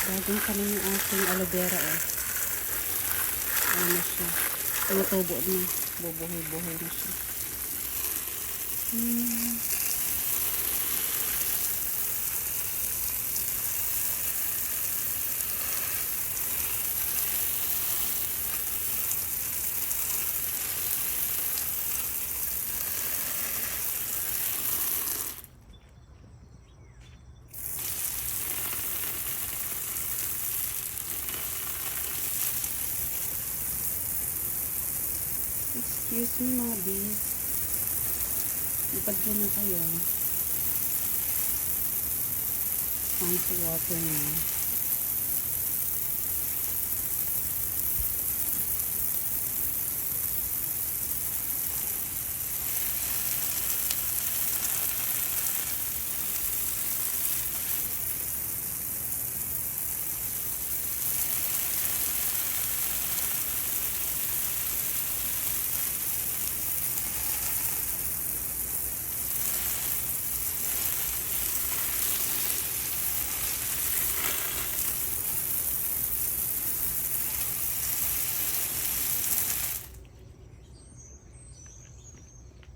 Bagong tanim yung aking aloe vera eh. Ano siya. Tumutubo na. Bubuhay-buhay na siya. Hmm. Excuse me mga bees. Lipad po na kayo. Thanks for water na.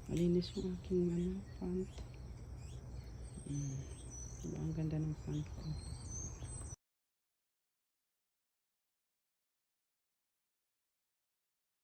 Malinis yung aking ano, pant. Mm. Diba, ang ganda ng pant ko.